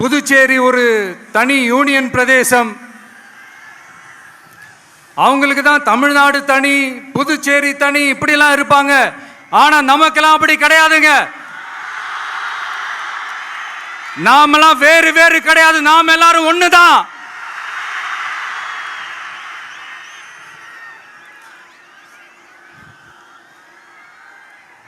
புதுச்சேரி ஒரு தனி யூனியன் பிரதேசம். அவங்களுக்கு தான் தமிழ்நாடு தனி புதுச்சேரி தனி இப்படிலாம் இருப்பாங்க. ஆனா நமக்கெல்லாம் அப்படி கிடையாதுங்க. நாமெல்லாம் வேறு வேறு கிடையாது. நாம் எல்லாரும் தான்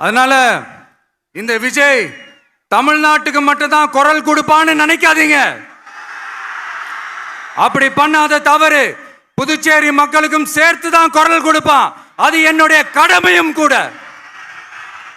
அதனால இந்த விஜய் தமிழ்நாட்டுக்கு மட்டும்தான் குரல் கொடுப்பான்னு நினைக்காதீங்க. அப்படி பண்ணாத தவறு புதுச்சேரி மக்களுக்கும் சேர்த்து தான் குரல் கொடுப்பான். அது என்னுடைய கடமையும் கூட.